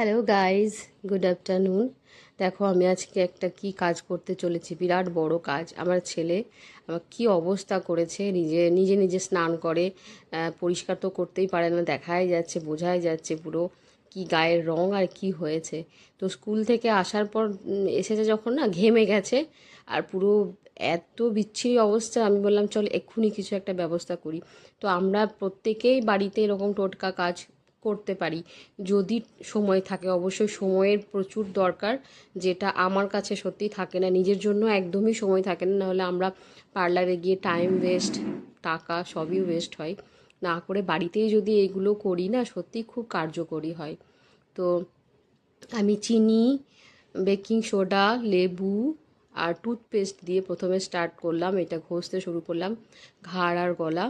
Hello guys good afternoon দেখো, আমি আজকে একটা কি কাজ করতে চলেছি, বিরাট বড় কাজ। আমার ছেলে আমার কি অবস্থা করেছে, নিজে নিজে নিজে স্নান করে পরিষ্কার তো করতেই পারে না, দেখাই যাচ্ছে, বোঝাই যাচ্ছে পুরো কি গায়ের রং আর কি হয়েছে। তো স্কুল থেকে আসার পর এসেছে যখন না, ঘেমে গেছে আর পুরো এত বিচ্ছিরি অবস্থা, আমি বললাম, চল এক্ষুনি কিছু একটা ব্যবস্থা করি। তো আমরা প্রত্যেকেই বাড়িতে এরকম টোটকা কাজ করতে পারি। যদি সময় থাকে, অবশ্যই সময়ের প্রচুর দরকার, যেটা আমার কাছে সত্যি থাকে না। নিজের জন্য একদমই সময় থাকে না, নাহলে আমরা পার্লারে গিয়ে টাইম ওয়েস্ট, টাকা সবই ওয়েস্ট হয়। না করে বাড়িতেই যদি এগুলো করি না সত্যি খুব কার্যকরী হয়। তো আমি চিনি, বেকিং সোডা, লেবু আর টুথপেস্ট দিয়ে প্রথমে স্টার্ট করলাম, এটা ঘষতে শুরু করলাম, ঘাড় আর গলা।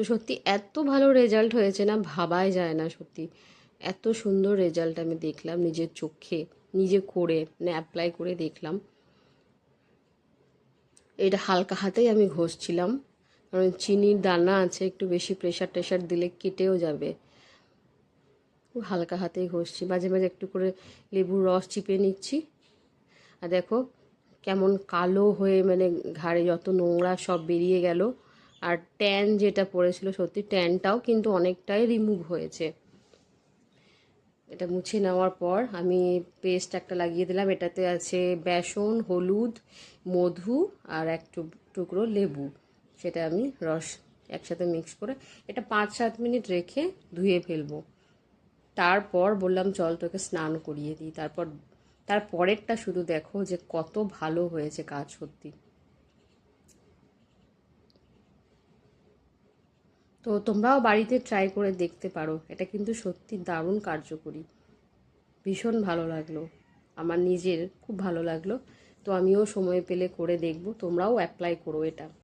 তো সত্যি এত ভালো রেজাল্ট হয়েছে না, ভাবাই যায় না সত্যি। এত সুন্দর রেজাল্ট আমি দেখলাম নিজের চোখে, নিজে করে মানে অ্যাপ্লাই করে দেখলাম। এটা হালকা হাতেই আমি ঘষছিলাম, কারণ চিনির দানা আছে, একটু বেশি প্রেশার টেশার দিলে কেটেও যাবে। খুব হালকা হাতেই ঘষছি, মাঝে মাঝে একটু করে লেবুর রস চিপে নিচ্ছি। আর দেখো, কেমন কালো হয়ে মানে ঘাড়ে যত নোংরা সব বেরিয়ে গেল। আর ট্যান যেটা পড়েছিল, সত্যি ট্যানটাও কিন্তু অনেকটাই রিমুভ হয়েছে। এটা মুছে নেওয়ার পর আমি পেস্ট একটা লাগিয়ে দিলাম। এটাতে আছে বেসন, হলুদ, মধু আর এক টুকরো লেবু। সেটা আমি রস একসাথে মিক্স করে এটা পাঁচ, সাত মিনিট রেখে ধুয়ে ফেলব। তারপর বললাম, চল তোকে স্নান করিয়ে দিই। তারপর, তার পরেরটা শুধু দেখো যে কত ভালো হয়েছে কাজ সত্যি। তো তোমরাও বাড়িতে ট্রাই করে দেখতে পারো। এটা কিন্তু সত্যি দারুণ কার্যকরী। ভীষণ ভালো লাগল। আমার নিজের খুব ভালো লাগল। তো আমিও সময় পেলে করে দেখব। তোমরাও অ্যাপ্লাই করো এটা।